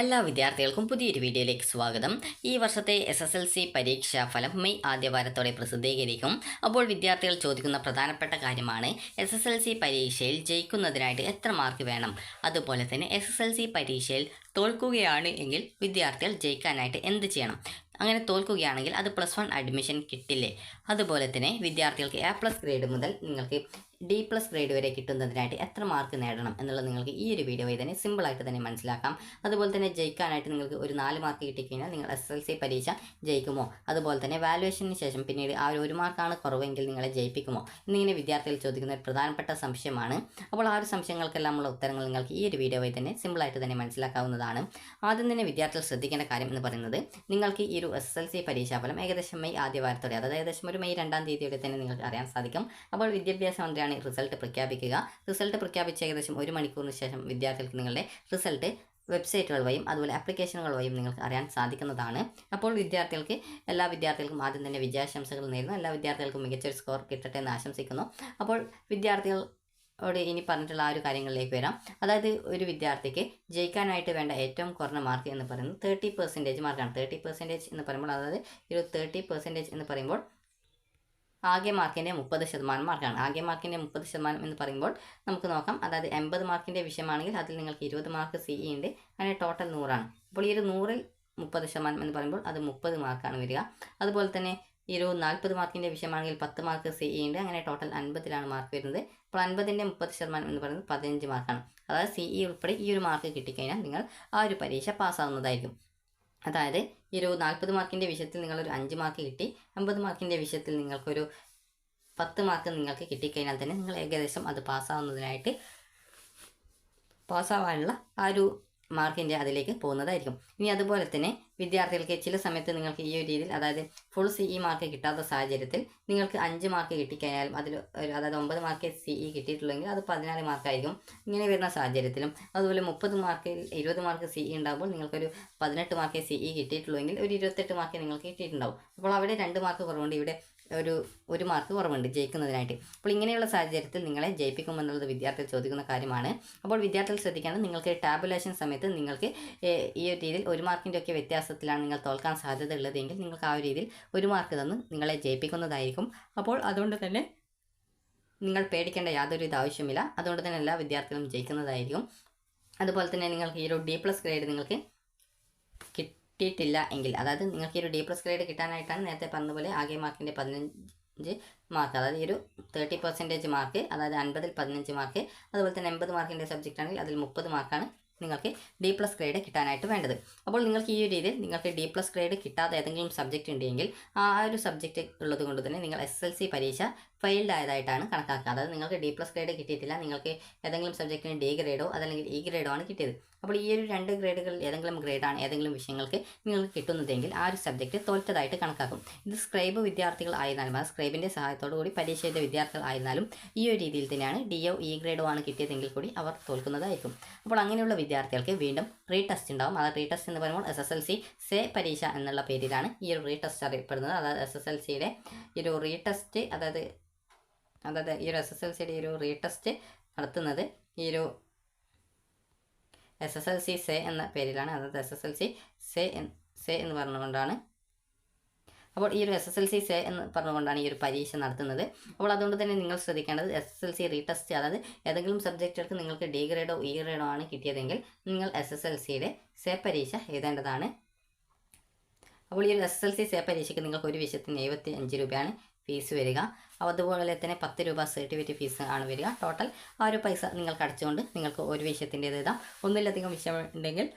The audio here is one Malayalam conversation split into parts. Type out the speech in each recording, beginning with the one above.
എല്ലാ വിദ്യാർത്ഥികൾക്കും പുതിയൊരു വീഡിയോയിലേക്ക് സ്വാഗതം. ഈ വർഷത്തെ എസ് എസ് എൽ സി പരീക്ഷാ ഫലം മെയ് ആദ്യവാരത്തോടെ പ്രസിദ്ധീകരിക്കും. അപ്പോൾ വിദ്യാർത്ഥികൾ ചോദിക്കുന്ന പ്രധാനപ്പെട്ട കാര്യമാണ് എസ് എസ് എൽ സി പരീക്ഷയിൽ ജയിക്കുന്നതിനായിട്ട് എത്ര മാർക്ക് വേണം? അതുപോലെ തന്നെ എസ് എസ് എൽ സി പരീക്ഷയിൽ തോൽക്കുകയാണ് എങ്കിൽ വിദ്യാർത്ഥികൾ ജയിക്കാനായിട്ട് എന്ത് ചെയ്യണം? അങ്ങനെ തോൽക്കുകയാണെങ്കിൽ അത് പ്ലസ് വൺ അഡ്മിഷൻ കിട്ടില്ലേ? അതുപോലെ തന്നെ വിദ്യാർത്ഥികൾക്ക് എ പ്ലസ് ഗ്രേഡ് മുതൽ നിങ്ങൾക്ക് ഡി പ്ലസ് ഗ്രേഡ് വരെ കിട്ടുന്നതിനായിട്ട് എത്ര മാർക്ക് നേടണം എന്നുള്ളത് നിങ്ങൾക്ക് ഈ ഒരു വീഡിയോ വഴി തന്നെ സിമ്പിളായിട്ട് തന്നെ മനസ്സിലാക്കാം. അതുപോലെ തന്നെ ജയിക്കാനായിട്ട് നിങ്ങൾക്ക് ഒരു നാല് മാർക്ക് കിട്ടിക്കഴിഞ്ഞാൽ നിങ്ങൾ എസ് എൽ സി പരീക്ഷ ജയിക്കുമോ? അതുപോലെ തന്നെ വാലുവേഷന് ശേഷം പിന്നീട് ആ ഒരു ഒരു മാർക്കാണ് കുറവെങ്കിൽ നിങ്ങളെ ജയിപ്പിക്കുമോ? എന്നിങ്ങനെ വിദ്യാർത്ഥികൾ ചോദിക്കുന്ന ഒരു പ്രധാനപ്പെട്ട സംശയമാണ്. അപ്പോൾ ആ ഒരു സംശയങ്ങൾക്കെല്ലാം ഉള്ള ഉത്തരങ്ങൾ നിങ്ങൾക്ക് ഈ ഒരു വീഡിയോ വഴി തന്നെ സിമ്പിളായിട്ട് തന്നെ മനസ്സിലാക്കാവുന്നതാണ്. ആദ്യം തന്നെ വിദ്യാർത്ഥികൾ ശ്രദ്ധിക്കേണ്ട കാര്യം എന്ന് പറയുന്നത് നിങ്ങൾക്ക് ഈ ഒരു എസ് എൽ സി പരീക്ഷാഫലം ഏകദേശം മെയ് ആദ്യ വാരത്തോടെ അതായത് ഏകദേശം ഒരു മെയ് രണ്ടാം തീയതിയോടെ തന്നെ നിങ്ങൾക്ക് അറിയാൻ സാധിക്കും. അപ്പോൾ വിദ്യാഭ്യാസ മന്ത്രിയാണ് റിസൾട്ട് പ്രഖ്യാപിക്കുക. റിസൾട്ട് പ്രഖ്യാപിച്ച ഏകദേശം ഒരു മണിക്കൂറിന് ശേഷം വിദ്യാർത്ഥികൾക്ക് നിങ്ങളുടെ റിസൾട്ട് വെബ്സൈറ്റുകൾ വഴിയും അതുപോലെ ആപ്ലിക്കേഷനുകൾ വഴിയും നിങ്ങൾക്ക് അറിയാൻ സാധിക്കുന്നതാണ്. അപ്പോൾ വിദ്യാർത്ഥികൾക്ക് എല്ലാ വിദ്യാർത്ഥികൾക്കും ആദ്യം തന്നെ വിജയാശംസകൾ നേരുന്നു. എല്ലാ വിദ്യാർത്ഥികൾക്കും മികച്ചൊരു സ്കോർ കിട്ടട്ടെ എന്ന് ആശംസിക്കുന്നു. അപ്പോൾ വിദ്യാർത്ഥികൾ ഓട് ഇനി പറഞ്ഞിട്ടുള്ള ആ ഒരു കാര്യങ്ങളിലേക്ക് വരാം. അതായത് ഒരു വിദ്യാർത്ഥിക്ക് ജയിക്കാനായിട്ട് വേണ്ട ഏറ്റവും കുറഞ്ഞ മാർക്ക് എന്ന് പറയുന്നത് തേർട്ടി പെർസെന്റേജ് മാർക്കാണ് തേർട്ടി പെർസെന്റേജ് എന്ന് പറയുമ്പോൾ അതായത് ഒരു തേർട്ടി പെർസെന്റേജ് എന്ന് പറയുമ്പോൾ ആകെ മാർക്കിന്റെ മുപ്പത് ശതമാനം മാർക്കാണ്. ആകെ മാർക്കിന്റെ മുപ്പത് ശതമാനം എന്ന് പറയുമ്പോൾ നമുക്ക് നോക്കാം. അതായത് എൺപത് മാർക്കിന്റെ വിഷയമാണെങ്കിൽ അതിൽ നിങ്ങൾക്ക് ഇരുപത് മാർക്ക് സി ഇ ഉണ്ട്. അങ്ങനെ ടോട്ടൽ നൂറാണ്. അപ്പോൾ ഈ ഒരു നൂറിൽ മുപ്പത് ശതമാനം എന്ന് പറയുമ്പോൾ അത് മുപ്പത് മാർക്കാണ് വരിക. അതുപോലെ തന്നെ ഈ ഒരു നാൽപ്പത് മാർക്കിന്റെ വിഷയമാണെങ്കിൽ പത്ത് മാർക്ക് സി ഇ ഉണ്ട്. അങ്ങനെ ടോട്ടൽ അൻപതിലാണ് മാർക്ക് വരുന്നത്. അപ്പോൾ അൻപതിന്റെ മുപ്പത് ശതമാനം എന്ന് പറയുന്നത് പതിനഞ്ച് മാർക്കാണ്. അതായത് സി ഇ ഉൾപ്പെടെ ഈ ഒരു മാർക്ക് കിട്ടിക്കഴിഞ്ഞാൽ നിങ്ങൾ ആ ഒരു പരീക്ഷ പാസ്സാവുന്നതായിരിക്കും അതായത് ഈ ഒരു നാൽപ്പത് മാർക്കിന്റെ വിഷയത്തിൽ നിങ്ങളൊരു അഞ്ച് മാർക്ക് കിട്ടി അമ്പത് മാർക്കിന്റെ വിഷയത്തിൽ നിങ്ങൾക്കൊരു പത്ത് മാർക്ക് നിങ്ങൾക്ക് കിട്ടിക്കഴിഞ്ഞാൽ തന്നെ നിങ്ങൾ ഏകദേശം അത് പാസ്സാവുന്നതിനായിട്ട് പാസ്സാവാനുള്ള ആ ഒരു മാർക്കിന്റെ അതിലേക്ക് പോകുന്നതായിരിക്കും. ഇനി അതുപോലെ തന്നെ വിദ്യാർത്ഥികൾക്ക് ചില സമയത്ത് നിങ്ങൾക്ക് ഈ ഒരു രീതിയിൽ അതായത് ഫുൾ സി ഇ മാർക്ക് കിട്ടാത്ത സാഹചര്യത്തിൽ നിങ്ങൾക്ക് അഞ്ച് മാർക്ക് കിട്ടിക്കഴിഞ്ഞാലും അതിൽ അതായത് ഒമ്പത് മാർക്ക് സി ഇ കിട്ടിയിട്ടുള്ളെങ്കിൽ അത് പതിനാല് മാർക്കായിരിക്കും ഇങ്ങനെ വരുന്ന സാഹചര്യത്തിലും. അതുപോലെ മുപ്പത് മാർക്കിൽ ഇരുപത് മാർക്ക് സി ഇ ഉണ്ടാകുമ്പോൾ നിങ്ങൾക്കൊരു പതിനെട്ട് മാർക്ക് സി ഇ കിട്ടിയിട്ടുള്ളെങ്കിൽ ഒരു ഇരുപത്തെട്ട് മാർക്ക് നിങ്ങൾക്ക് കിട്ടിയിട്ടുണ്ടാവും. അപ്പോൾ അവിടെ രണ്ട് മാർക്ക് കുറവുണ്ട്. ഇവിടെ ഒരു ഒരു മാർക്ക് കുറവുണ്ട് ജയിക്കുന്നതിനായിട്ട്. അപ്പോൾ ഇങ്ങനെയുള്ള സാഹചര്യത്തിൽ നിങ്ങളെ ജയിപ്പിക്കുമെന്നുള്ളത് വിദ്യാർത്ഥികൾ ചോദിക്കുന്ന കാര്യമാണ്. അപ്പോൾ വിദ്യാർത്ഥികൾ ശ്രദ്ധിക്കേണ്ടത് നിങ്ങൾക്ക് ടാബുലേഷൻ സമയത്ത് നിങ്ങൾക്ക് ഈ ഒരു രീതിയിൽ ഒരു മാർക്കിന്റെ ഒക്കെ വ്യത്യാസത്തിലാണ് നിങ്ങൾ തോൽക്കാൻ സാധ്യത ഉള്ളതെങ്കിൽ നിങ്ങൾക്ക് ആ ഒരു രീതിയിൽ ഒരു മാർക്ക് തന്ന് നിങ്ങളെ ജയിപ്പിക്കുന്നതായിരിക്കും. അപ്പോൾ അതുകൊണ്ട് തന്നെ നിങ്ങൾ പേടിക്കേണ്ട യാതൊരു ഇതാവശ്യമില്ല അതുകൊണ്ട് തന്നെ എല്ലാ വിദ്യാർത്ഥികളും ജയിക്കുന്നതായിരിക്കും. അതുപോലെ തന്നെ നിങ്ങൾക്ക് ഈ ഒരു ഡി പ്ലസ് ഗ്രേഡ് നിങ്ങൾക്ക് കിട്ടിയിട്ടില്ല എങ്കിൽ അതായത് നിങ്ങൾക്ക് ഈ ഒരു ഡി പ്ലസ് ഗ്രേഡ് കിട്ടാനായിട്ടാണ് നേരത്തെ പറഞ്ഞതുപോലെ ആകെ മാർക്കിന്റെ പതിനഞ്ച് മാർക്ക് അതായത് ഈ ഒരു തേർട്ടി പെർസെന്റേജ് മാർക്ക് അതായത് അൻപതിൽ പതിനഞ്ച് മാർക്ക് അതുപോലെ തന്നെ എൺപത് മാർക്കിന്റെ സബ്ജക്റ്റ് ആണെങ്കിൽ അതിൽ മുപ്പത് മാർക്കാണ് നിങ്ങൾക്ക് ഡി പ്ലസ് ഗ്രേഡ് കിട്ടാനായിട്ട് വേണ്ടത്. അപ്പോൾ നിങ്ങൾക്ക് ഈ ഒരു രീതിയിൽ നിങ്ങൾക്ക് ഡി പ്ലസ് ഗ്രേഡ് കിട്ടാത്ത ഏതെങ്കിലും സബ്ജക്റ്റ് ഉണ്ടെങ്കിൽ ആ ഒരു സബ്ജക്റ്റ് ഉള്ളത് കൊണ്ട് തന്നെ നിങ്ങൾ എസ് എൽ സി പരീക്ഷ ഫെയിൽഡ് ആയതായിട്ടാണ് കണക്കാക്കുക. അതായത് നിങ്ങൾക്ക് ഡി പ്ലസ് ഗ്രേഡ് കിട്ടിയിട്ടില്ല. നിങ്ങൾക്ക് ഏതെങ്കിലും സബ്ജക്റ്റിന് ഡി ഗ്രേഡോ അതല്ലെങ്കിൽ ഇ ഗ്രേഡോ ആണ് കിട്ടിയത്. അപ്പോൾ ഈ ഒരു രണ്ട് ഗ്രേഡുകൾ ഏതെങ്കിലും ഗ്രേഡാണ് ഏതെങ്കിലും വിഷയങ്ങൾക്ക് നിങ്ങൾക്ക് കിട്ടുന്നതെങ്കിൽ ആ ഒരു സബ്ജക്റ്റ് തോറ്റതായിട്ട് കണക്കാക്കും. ഇത് സ്ക്രൈബ് വിദ്യാർത്ഥികൾ ആയിരുന്നാലും ആ സ്ക്രൈബിന്റെ സഹായത്തോടു കൂടി പരീക്ഷ എഴുതിയ വിദ്യാർത്ഥികൾ ആയിരുന്നാലും ഈ ഒരു രീതിയിൽ തന്നെയാണ് ഡി ഒ ഇ ഗ്രേഡോ ആണ് കിട്ടിയതെങ്കിൽ കൂടി അവർ തോൽക്കുന്നതായിരിക്കും. അപ്പോൾ അങ്ങനെയുള്ള വിദ്യാർത്ഥികൾക്ക് വീണ്ടും റീ ടെസ്റ്റ് ഉണ്ടാവും. അത് റീ ടെസ്റ്റ് എന്ന് പറയുമ്പോൾ S S L C say പരീക്ഷ എന്നുള്ള പേരിലാണ് ഈ ഒരു റീ ടെസ്റ്റ് അറിയപ്പെടുന്നത് അതായത് എസ് എസ് എൽ സിയുടെ ഈ ഒരു റീ ടെസ്റ്റ് അതായത് അതായത് ഈ ഒരു എസ് എസ് എൽ സിയുടെ ഒരു റീടെസ്റ്റ് നടത്തുന്നത് ഈ ഒരു S S L C say എന്ന പേരിലാണ്. അതായത് S S L C say say എന്ന് പറഞ്ഞുകൊണ്ടാണ്. അപ്പോൾ ഈ ഒരു S S L C say എന്ന് പറഞ്ഞുകൊണ്ടാണ് ഈ ഒരു പരീക്ഷ നടത്തുന്നത്. അപ്പോൾ അതുകൊണ്ട് തന്നെ നിങ്ങൾ ശ്രദ്ധിക്കേണ്ടത് S S L C retest അതായത് ഏതെങ്കിലും സബ്ജക്റ്റുകൾക്ക് നിങ്ങൾക്ക് ഡി ഗ്രേഡോ ഇ ഗ്രേഡോ ആണ് കിട്ടിയതെങ്കിൽ നിങ്ങൾ എസ് എസ് എൽ സിയുടെ സേ പരീക്ഷ എഴുതേണ്ടതാണ്. അപ്പോൾ ഈ ഒരു S S L C say പരീക്ഷയ്ക്ക് നിങ്ങൾക്ക് ഒരു വിഷയത്തിന് എഴുപത്തി അഞ്ച് രൂപയാണ് ഫീസ് വരിക. അതുപോലെ തന്നെ പത്ത് രൂപ സർട്ടിഫിക്കറ്റ് ഫീസ് ആണ് വരിക. ടോട്ടൽ ആ ഒരു പൈസ നിങ്ങൾക്ക് അടച്ചുകൊണ്ട് നിങ്ങൾക്ക് ഒരു വിഷയത്തിന്റെ എഴുതാം. ഒന്നിലധികം വിഷയം ഉണ്ടെങ്കിൽ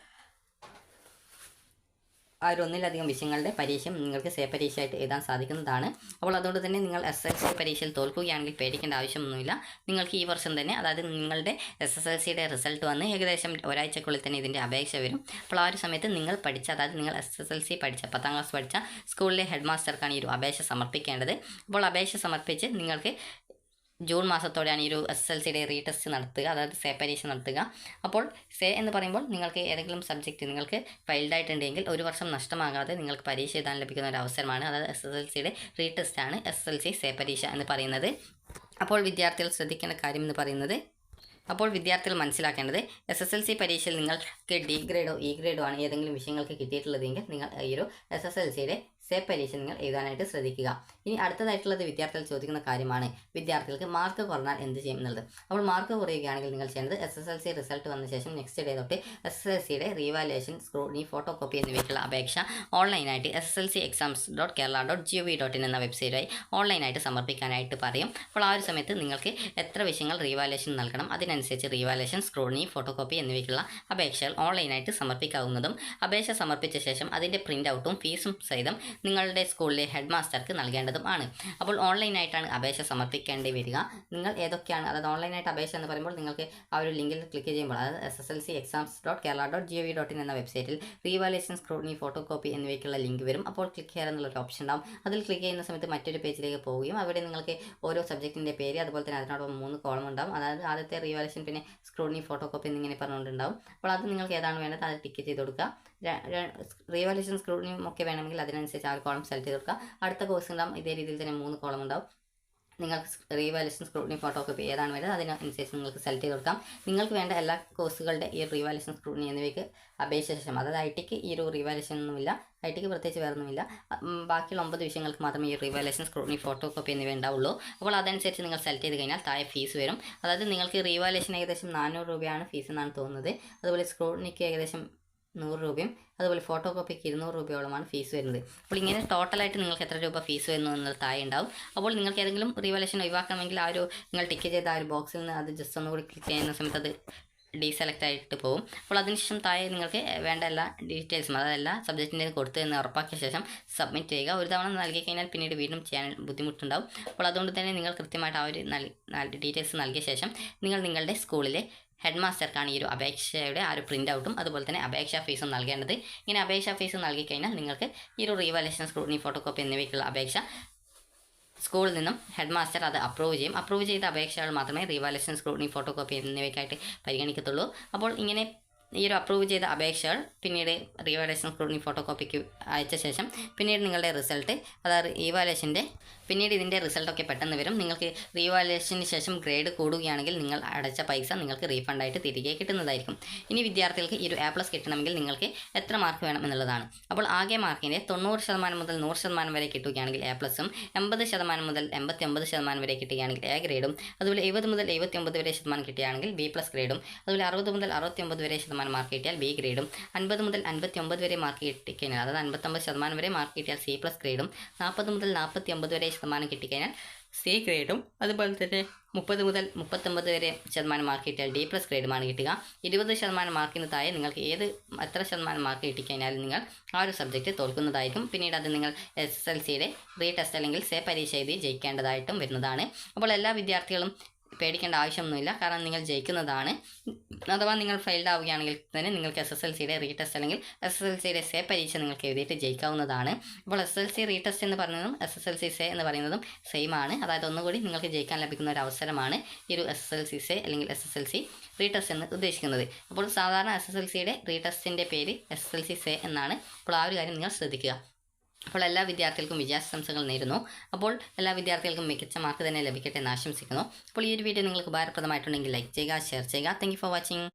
ആ ഒരു ഒന്നിലധികം വിഷയങ്ങളുടെ പരീക്ഷയും നിങ്ങൾക്ക് സേ പരീക്ഷയായിട്ട് എഴുതാൻ സാധിക്കുന്നതാണ്. അപ്പോൾ അതുകൊണ്ട് തന്നെ നിങ്ങൾ എസ് എൽ സി പരീക്ഷയിൽ തോൽക്കുകയാണെങ്കിൽ പേടിക്കേണ്ട ആവശ്യമൊന്നുമില്ല. നിങ്ങൾക്ക് ഈ വർഷം തന്നെ അതായത് നിങ്ങളുടെ എസ് എസ് എൽ സിയുടെ റിസൾട്ട് വന്ന് ഏകദേശം ഒരാഴ്ചക്കുള്ളിൽ തന്നെ ഇതിന്റെ അപേക്ഷ വരും. അപ്പോൾ ആ ഒരു സമയത്ത് നിങ്ങൾ പഠിച്ച അതായത് നിങ്ങൾ എസ് എസ് എൽ സി പഠിച്ച പത്താം ക്ലാസ് പഠിച്ച സ്കൂളിലെ ഹെഡ് മാസ്റ്റർക്കാണ് ഈ ഒരു അപേക്ഷ സമർപ്പിക്കേണ്ടത്. അപ്പോൾ അപേക്ഷ സമർപ്പിച്ച് നിങ്ങൾക്ക് ജൂൺ മാസത്തോടെയാണ് ഈ ഒരു എസ് എൽ സിയുടെ റീടെസ്റ്റ് നടത്തുക അതായത് സേ പരീക്ഷ നടത്തുക. അപ്പോൾ സേ എന്ന് പറയുമ്പോൾ നിങ്ങൾക്ക് ഏതെങ്കിലും സബ്ജക്റ്റ് നിങ്ങൾക്ക് ഫെയിൽഡ് ആയിട്ടുണ്ടെങ്കിൽ ഒരു വർഷം നഷ്ടമാകാതെ നിങ്ങൾക്ക് പരീക്ഷ എഴുതാൻ ലഭിക്കുന്ന ഒരു അവസരമാണ് അതായത് എസ് എസ് എൽ സിയുടെ റീടെസ്റ്റ് ആണ് എസ് എൽ സി സേ പരീക്ഷ എന്ന് പറയുന്നത്. അപ്പോൾ വിദ്യാർത്ഥികൾ ശ്രദ്ധിക്കേണ്ട കാര്യം എന്ന് പറയുന്നത് അപ്പോൾ വിദ്യാർത്ഥികൾ മനസ്സിലാക്കേണ്ടത് എസ് എസ് എൽ സി പരീക്ഷയിൽ നിങ്ങൾക്ക് ഡി ഗ്രേഡോ ഇ ഗ്രേഡോ ആണ് ഏതെങ്കിലും വിഷയങ്ങൾക്ക് കിട്ടിയിട്ടുള്ളതെങ്കിൽ നിങ്ങൾ ഈ ഒരു എസ് എസ് എൽ സിയുടെ സേ പരീക്ഷ നിങ്ങൾ എഴുതാനായിട്ട് ശ്രദ്ധിക്കുക. ഇനി അടുത്തതായിട്ടുള്ളത് വിദ്യാർത്ഥികൾ ചോദിക്കുന്ന കാര്യമാണ്. വിദ്യാർത്ഥികൾക്ക് മാർക്ക് കുറഞ്ഞാൽ എന്ത് ചെയ്യും എന്നുള്ളത്. അപ്പോൾ മാർക്ക് കുറയുകയാണെങ്കിൽ നിങ്ങൾ ചെയ്യേണ്ടത് S S L C result വന്ന ശേഷം നെക്സ്റ്റ് ഡേ തൊട്ട് എസ് എസ് എൽ സിയുടെ റീവാലുവേഷൻ സ്ക്രൂട്ടിനി ഫോട്ടോ കോപ്പി എന്നിവയ്ക്കുള്ള അപേക്ഷ ഓൺലൈനായിട്ട് S S L C exams dot Kerala dot G V dot in എന്ന വെബ്സൈറ്റായി ഓൺലൈനായിട്ട് സമർപ്പിക്കാനായിട്ട് പറയും. അപ്പോൾ ആ ഒരു സമയത്ത് നിങ്ങൾക്ക് എത്ര വിഷയങ്ങൾ റീവാലുവേഷൻ നൽകണം അതിനനുസരിച്ച് റീവാലുവേഷൻ സ്ക്രൂട്ടിനി ഫോട്ടോ കോപ്പി എന്നിവയ്ക്കുള്ള അപേക്ഷകൾ ഓൺലൈനായിട്ട് സമർപ്പിക്കാവുന്നതും അപേക്ഷ സമർപ്പിച്ച ശേഷം അതിന്റെ പ്രിന്റ് ഔട്ടും ഫീസും സഹിതം നിങ്ങളുടെ സ്കൂളിലെ ഹെഡ് മാസ്റ്റർക്ക് നൽകേണ്ടതും ആണ്. അപ്പോൾ ഓൺലൈനായിട്ടാണ് അപേക്ഷ സമർപ്പിക്കേണ്ടി വരിക. നിങ്ങൾ ഏതൊക്കെയാണ് അതായത് ഓൺലൈനായിട്ട് അപേക്ഷ എന്ന് പറയുമ്പോൾ നിങ്ങൾക്ക് ആ ഒരു ലിങ്കിൽ ക്ലിക്ക് ചെയ്യുമ്പോൾ അതായത് S S L C exams dot Kerala dot G O V dot in എന്ന വെബ്സൈറ്റിൽ റീവാലേഷൻ സ്ക്രൂട്ടിനി ഫോട്ടോ കോപ്പി എന്നിവയ്ക്കുള്ള ലിങ്ക് വരും. അപ്പോൾ ക്ലിക്ക് ചെയ്യാൻ എന്നുള്ളൊരു ഓപ്ഷൻ ഉണ്ടാവും. അതിൽ ക്ലിക്ക് ചെയ്യുന്ന സമയത്ത് മറ്റൊരു പേജിലേക്ക് പോവുകയും അവിടെ നിങ്ങൾക്ക് ഓരോ സബ്ജക്റ്റിന്റെ പേര് അതുപോലെ തന്നെ അതിനോടൊപ്പം മൂന്ന് കോളം ഉണ്ടാവും. അതായത് ആദ്യത്തെ റീവാലേഷൻ പിന്നെ സ്ക്രൂട്ടിനി ഫോട്ടോ കോപ്പി എന്നിങ്ങനെ പറഞ്ഞുകൊണ്ടുണ്ടാവും. അപ്പോൾ അത് നിങ്ങൾക്ക് ഏതാണ് വേണ്ടത് അത് ടിക്ക് ചെയ്ത് കൊടുക്കുക. റീവാലേഷൻ സ്ക്രൂട്ടിനിയും ഒക്കെ വേണമെങ്കിൽ അതിനനുസരിച്ച് ഒരു കോളം സെലക്ട് ചെയ്ത് കൊടുക്കുക. അടുത്ത കോഴ്സ് ഉണ്ടാവും ഇതേ രീതിയിൽ തന്നെ മൂന്ന് കോളം ഉണ്ടാവും. നിങ്ങൾക്ക് റീവാലേഷൻ സ്ക്രൂട്ടിനി ഫോട്ടോ കോപ്പി ഏതാണ് വരുന്നത് അതിനനുസരിച്ച് നിങ്ങൾക്ക് സെലക്ട് ചെയ്ത് കൊടുക്കാം. നിങ്ങൾക്ക് വേണ്ട എല്ലാ കോഴ്സുകളുടെ ഈ റീവാലേഷൻ സ്ക്രൂട്ടിനി എന്നിവയ്ക്ക് അപേക്ഷ ശേഷം അതായത് ഐ ടിക്ക് ഈ ഒരു റീവാലേഷൻ ഒന്നുമില്ല ഐ ടിക്ക് പ്രത്യേകിച്ച് വേറെ ഒന്നുമില്ല ബാക്കിയുള്ള ഒമ്പത് വിഷയങ്ങൾക്ക് മാത്രമേ ഈ റീവാലേഷൻ സ്ക്രൂട്ടിനി ഫോട്ടോ കോപ്പി എന്നിവ ഉണ്ടാവുള്ളൂ. അപ്പോൾ അതനുസരിച്ച് നിങ്ങൾ സെലക്ട് ചെയ്ത് കഴിഞ്ഞാൽ താഴെ ഫീസ് വരും. അതായത് നിങ്ങൾക്ക് റീവാലേഷൻ ഏകദേശം നാനൂറ് രൂപയാണ് ഫീസ് എന്നാണ് തോന്നുന്നത്. അതുപോലെ സ്ക്രൂട്ടിനിക്ക് ഏകദേശം നൂറ് രൂപയും അതുപോലെ ഫോട്ടോ കോപ്പിക്ക് ഇരുന്നൂറ് രൂപയോളമാണ് ഫീസ് വരുന്നത്. അപ്പോൾ ഇങ്ങനെ ടോട്ടലായിട്ട് നിങ്ങൾക്ക് എത്ര രൂപ ഫീസ് വരുന്നു എന്നുള്ള തായ ഉണ്ടാവും. അപ്പോൾ നിങ്ങൾക്ക് ഏതെങ്കിലും റീവാലേഷൻ ഒഴിവാക്കണമെങ്കിൽ ആ ഒരു നിങ്ങൾ ടിക്ക് ചെയ്ത ആ ഒരു ബോക്സിൽ നിന്ന് അത് ജസ്റ്റ് ഒന്നുകൂടി ക്ലിക്ക് ചെയ്യുന്ന സമയത്ത് അത് ഡീസെലക്ട് ആയിട്ട് പോകും. അപ്പോൾ അതിനുശേഷം താഴെ നിങ്ങൾക്ക് വേണ്ട എല്ലാ ഡീറ്റെയിൽസും അതായത് എല്ലാ സബ്ജക്റ്റിന്റെയും കൊടുത്ത് എന്ന് ഉറപ്പാക്കിയ ശേഷം സബ്മിറ്റ് ചെയ്യുക. ഒരു തവണ നൽകി കഴിഞ്ഞാൽ പിന്നീട് വീണ്ടും ചെയ്യാൻ ബുദ്ധിമുട്ടുണ്ടാവും. അപ്പോൾ അതുകൊണ്ട് തന്നെ നിങ്ങൾ കൃത്യമായിട്ട് ആ ഒരു ഡീറ്റെയിൽസ് നൽകിയ ശേഷം നിങ്ങൾ നിങ്ങളുടെ സ്കൂളിലെ ഹെഡ് മാസ്റ്റർക്കാണ് ഈ ഒരു അപേക്ഷയുടെ ആ ഒരു പ്രിന്റ് ഔട്ടും അതുപോലെ തന്നെ അപേക്ഷാ ഫീസും നൽകേണ്ടത്. ഇങ്ങനെ അപേക്ഷാ ഫീസ് നൽകി കഴിഞ്ഞാൽ നിങ്ങൾക്ക് ഈ ഒരു റീവാലേഷൻ സ്ക്രൂട്ടിനി ഫോട്ടോ കോപ്പി എന്നിവയ്ക്കുള്ള അപേക്ഷ സ്കൂളിൽ നിന്നും ഹെഡ് മാസ്റ്റർ അത് അപ്രൂവ് ചെയ്യും. അപ്രൂവ് ചെയ്ത അപേക്ഷകൾ മാത്രമേ റീവാലേഷൻ സ്ക്രൂട്ടിനി ഫോട്ടോ കോപ്പി എന്നിവയ്ക്കായിട്ട് പരിഗണിക്കത്തുള്ളൂ. അപ്പോൾ ഇങ്ങനെ ഈ ഒരു അപ്രൂവ് ചെയ്ത അപേക്ഷകൾ പിന്നീട് റീവാലേഷൻ സ്ക്രൂട്ടിനി ഫോട്ടോ കോപ്പിക്ക് അയച്ച ശേഷം പിന്നീട് നിങ്ങളുടെ റിസൾട്ട് അതായത് റീവാലേഷന്റെ പിന്നീട് ഇതിന്റെ റിസൾട്ടൊക്കെ പെട്ടെന്ന് വരും. നിങ്ങൾക്ക് റീവാലേഷന് ശേഷം ഗ്രേഡ് കൂടുകയാണെങ്കിൽ നിങ്ങൾ അടച്ച പൈസ നിങ്ങൾക്ക് റീഫണ്ടായിട്ട് തിരികെ കിട്ടുന്നതായിരിക്കും. ഇനി വിദ്യാർത്ഥികൾക്ക് ഈ ഒരു എ പ്ലസ് കിട്ടണമെങ്കിൽ നിങ്ങൾക്ക് എത്ര മാർക്ക് വേണം എന്നുള്ളതാണ്. അപ്പോൾ ആകെ മാർക്കിന്റെ തൊണ്ണൂറ് ശതമാനം മുതൽ നൂറ് ശതമാനം വരെ കിട്ടുകയാണെങ്കിൽ എ പ്ലസും എൺപത് ശതമാനം മുതൽ എൺപത്തി ഒമ്പത് ശതമാനം വരെ കിട്ടുകയാണെങ്കിൽ എ ഗ്രേഡും അതുപോലെ എഴുപത് മുതൽ എഴുപത്തി ഒമ്പത് വരെ ശതമാനം കിട്ടുകയാണെങ്കിൽ ബി പ്ലസ് ഗ്രേഡും അതുപോലെ അറുപത് മുതൽ അറുപത്തി ഒമ്പത് വരെ ശതമാനം മാർക്ക് കിട്ടിയാൽ ബി ഗ്രേഡും അൻപത് മുതൽ അൻപത്തി ഒമ്പത് വരെ മാർക്ക് കിട്ടിക്കഴിഞ്ഞാൽ അതായത് അൻപത്തൊമ്പത് ശതമാനം വരെ മാർക്ക് കിട്ടിയാൽ സി പ്ലസ് ഗ്രേഡും നാൽപ്പത് മുതൽ നാൽപ്പത്തി ഒമ്പത് വരെ ശതമാനം കിട്ടിക്കഴിഞ്ഞാൽ സി ഗ്രേഡും അതുപോലെ തന്നെ മുപ്പത് മുതൽ മുപ്പത്തൊമ്പത് വരെ ശതമാനം മാർക്ക് കിട്ടിയാൽ ഡി പ്ലസ് ഗ്രേഡുമാണ് കിട്ടുക. ഇരുപത് ശതമാനം മാർക്കിന് താഴെ നിങ്ങൾക്ക് ഏത് എത്ര ശതമാനം മാർക്ക് കിട്ടിക്കഴിഞ്ഞാലും നിങ്ങൾ ആ ഒരു സബ്ജക്റ്റ് തോൽക്കുന്നതായിരിക്കും. പിന്നീട് അത് നിങ്ങൾ എസ് എസ് എൽ സിയുടെ റീ ടെസ്റ്റ് അല്ലെങ്കിൽ സേ പരീക്ഷ എഴുതി ജയിക്കേണ്ടതായിട്ടും വരുന്നതാണ്. അപ്പോൾ എല്ലാ വിദ്യാർത്ഥികളും പേടിക്കേണ്ട ആവശ്യമൊന്നുമില്ല. കാരണം നിങ്ങൾ ജയിക്കുന്നതാണ്. അഥവാ നിങ്ങൾ ഫെയിൽഡ് ആവുകയാണെങ്കിൽ തന്നെ നിങ്ങൾക്ക് എസ് എസ് എൽ സിയുടെ റീടെസ്റ്റ് അല്ലെങ്കിൽ എസ് എസ് എൽ സിയുടെ സേ പരീക്ഷ നിങ്ങൾക്ക് എഴുതിയിട്ട് ജയിക്കാവുന്നതാണ്. അപ്പോൾ എസ് എൽ സി റീടെസ്റ്റ് എന്ന് പറയുന്നതും S S L C say എന്ന് പറയുന്നതും സെയിം ആണ്. അതായത് ഒന്നുകൂടി നിങ്ങൾക്ക് ജയിക്കാൻ ലഭിക്കുന്ന ഒരു അവസരമാണ് ഈ ഒരു S S L C say അല്ലെങ്കിൽ S S L C retest എന്ന് ഉദ്ദേശിക്കുന്നത്. അപ്പോൾ സാധാരണ എസ് എസ് എൽ സിയുടെ റീടെസ്റ്റിന്റെ പേര് S S L C say എന്നാണ്. അപ്പോൾ ആ ഒരു കാര്യം നിങ്ങൾ ശ്രദ്ധിക്കുക. അപ്പോൾ എല്ലാ വിദ്യാർത്ഥികൾക്കും വിജയാശംസകൾ നേരുന്നു. അപ്പോൾ എല്ലാ വിദ്യാർത്ഥികൾക്കും മികച്ച മാർക്ക് തന്നെ ലഭിക്കട്ടെ എന്ന് ആശംസിക്കുന്നു. അപ്പോൾ ഈ ഒരു വീഡിയോ നിങ്ങൾക്ക് ഉപകാരപ്രദമായിട്ടുണ്ടെങ്കിൽ ലൈക്ക് ചെയ്യുക ഷെയർ ചെയ്യുക. Thank for watching